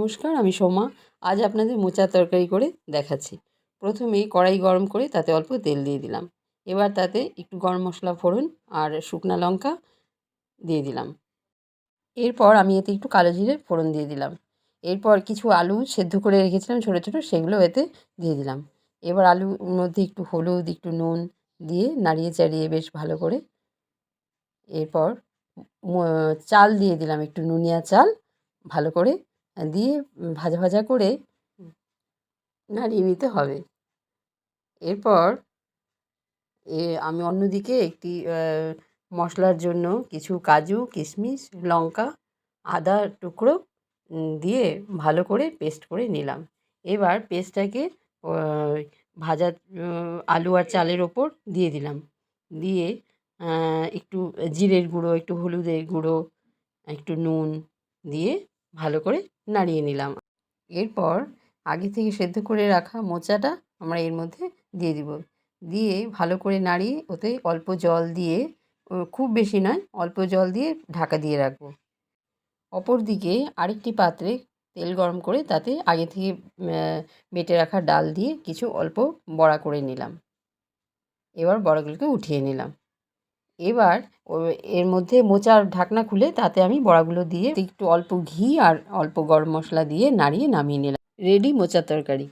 নমস্কার, আমি সোমা। আজ আপনাদের মোচার তরকারি করে দেখাচ্ছি। প্রথমে কড়াই গরম করে তাতে অল্প তেল দিয়ে দিলাম। এবার তাতে একটু গরম মশলা ফোড়ন আর শুকনো লঙ্কা দিয়ে দিলাম। এরপর আমি এতে একটু কালো জিরে ফোড়ন দিয়ে দিলাম। এরপর কিছু আলু সেদ্ধ করে রেখেছিলাম ছোটো ছোটো, সেগুলো এতে দিয়ে দিলাম। এবার আলুর মধ্যে একটু হলুদ, একটু নুন দিয়ে নাড়িয়ে চাড়িয়ে বেশ ভালো করে এরপর চাল দিয়ে দিলাম, একটু নুনিয়া চাল ভালো করে দিয়ে ভাজা ভাজা করে নাড়িয়ে নিতে হবে। এরপর এ আমি অন্যদিকে একটি মশলার জন্য কিছু কাজু কিশমিশ লঙ্কা আদা টুকরো দিয়ে ভালো করে পেস্ট করে নিলাম। এবার পেস্টটাকে ভাজা আলু আর চালের ওপর দিয়ে দিলাম। দিয়ে একটু জিরের গুঁড়ো একটু হলুদের গুঁড়ো একটু নুন দিয়ে ভালো করে নাড়িয়ে নিলাম। এরপর আগে থেকে সেদ্ধ করে রাখা মোচাটা আমরা এর মধ্যে দিয়ে দিব। দিয়ে ভালো করে নাড়িয়ে ওতে অল্প জল দিয়ে খুব বেশি নয়, অল্প জল দিয়ে ঢাকা দিয়ে রাখব। অপর দিকে আরেকটি পাত্রে তেল গরম করে তাতে আগে থেকে বেটে রাখা ডাল দিয়ে কিছু অল্প বড়া করে নিলাম। এবার বড়াগুলোকে উঠিয়ে নিলাম। এবার এর মধ্যে মোচার ঢাকনা খুলে তাতে আমি বড়াগুলো দিয়ে একটু অল্প ঘি আর অল্প গরম মশলা দিয়ে নাড়িয়ে নামিয়ে নিলাম। রেডি মোচার তরকারি।